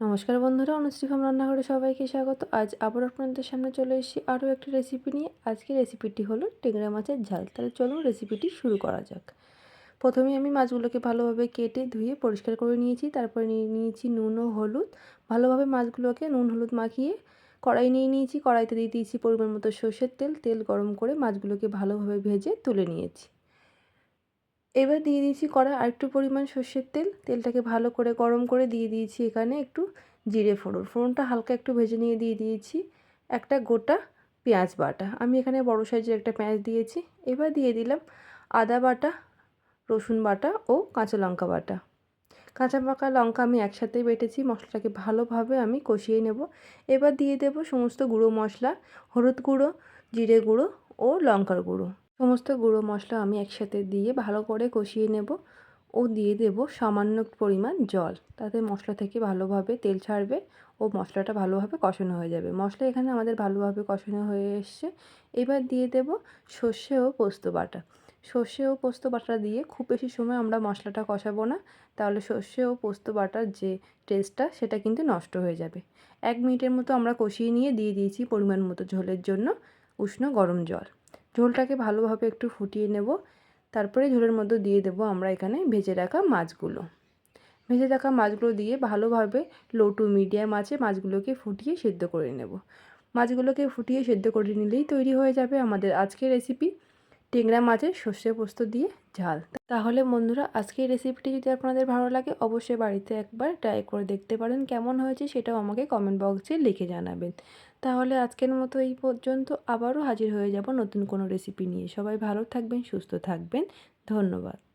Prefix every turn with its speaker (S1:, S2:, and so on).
S1: নমস্কার বন্ধুরা অনুশ্রী ফার্ম রান্নাঘরে সবাইকে স্বাগত। আজ আবার আপনাদের সামনে চলে এসেছি আরও একটি রেসিপি নিয়ে। আজকে রেসিপিটি হলো টেংরা মাছের ঝাল। তাহলে চলুন রেসিপিটি শুরু করা যাক। প্রথমে আমি মাছগুলোকে ভালোভাবে কেটে ধুয়ে পরিষ্কার করে নিয়েছি। তারপরে নিয়ে নিয়েছি নুন ও হলুদ। ভালোভাবে মাছগুলোকে নুন হলুদ মাখিয়ে কড়াই নিয়ে নিয়েছি। কড়াইতে দিয়ে দিয়েছি পরিমাণ মতো সর্ষের তেল। তেল গরম করে মাছগুলোকে ভালোভাবে ভেজে তুলে নিয়েছি। এবার দিয়ে দিয়েছি কড়া আরেকটু পরিমাণ সর্ষের তেল। তেলটাকে ভালো করে গরম করে দিয়ে দিয়েছি এখানে একটু জিরে ফোড়ন। ফোড়নটা হালকা একটু ভেজে নিয়ে দিয়ে দিয়েছি একটা গোটা পেঁয়াজ বাটা। আমি এখানে বড় সাইজের একটা পেঁয়াজ দিয়েছি। এবার দিয়ে দিলাম আদা বাটা, রসুন বাটা ও কাঁচা লঙ্কা বাটা। কাঁচা পাকা লঙ্কা আমি একসাথেই বেটেছি। মশলাটাকে ভালোভাবে আমি কষিয়ে নেব। এবার দিয়ে দেব সমস্ত গুঁড়ো মশলা, হলুদ গুঁড়ো, জিরে গুঁড়ো ও লঙ্কার গুঁড়ো। সমস্ত গুঁড়ো মশলা আমি একসাথে দিয়ে ভালো করে কষিয়ে নেব। ও দিয়ে দেব সামান্য পরিমাণ জল। তাতে মশলা থেকে ভালোভাবে তেল ছাড়বে ও মশলাটা ভালোভাবে কষানো হয়ে যাবে। মশলা এখানে আমাদের ভালোভাবে কষানো হয়ে এসছে। এবার দিয়ে দেব সর্ষে ও পোস্ত বাটা। সর্ষে ও পোস্ত বাটা দিয়ে খুব বেশি সময় আমরা মশলাটা কষাবো না। তাহলে সর্ষে ও পোস্ত বাটার যে টেস্টটা সেটা কিন্তু নষ্ট হয়ে যাবে। এক মিনিটের মতো আমরা কষিয়ে নিয়ে দিয়ে দিয়েছি পরিমাণ মতো ঝোলের জন্য উষ্ণ গরম জল। ঝোলটাকে ভালোভাবে একটু ফুটিয়ে নেব। তারপরে ঝোলের মধ্যে দিয়ে দেব আমরা এখানে ভেজে রাখা মাছগুলো। ভেজে রাখা মাছগুলো দিয়ে ভালোভাবে লো টু মিডিয়াম আছে মাছগুলোকে ফুটিয়ে সেদ্ধ করে নেব। মাছগুলোকে ফুটিয়ে সেদ্ধ করে নিলেই তৈরি হয়ে যাবে আমাদের আজকের রেসিপি টেংরা মাছের সর্ষে পোস্ত দিয়ে ঝাল। তাহলে বন্ধুরা, আজকে এই রেসিপিটি যদি আপনাদের ভালো লাগে, অবশ্যই বাড়িতে একবার ট্রাই করে দেখতে পারেন, কেমন হয়েছে সেটাও আমাকে কমেন্ট বক্সে লিখে জানাবেন। তাহলে আজকের মতো এই পর্যন্ত আবারও হাজির হয়ে যাব নতুন কোনো রেসিপি নিয়ে। সবাই ভালো থাকবেন, সুস্থ থাকবেন। ধন্যবাদ।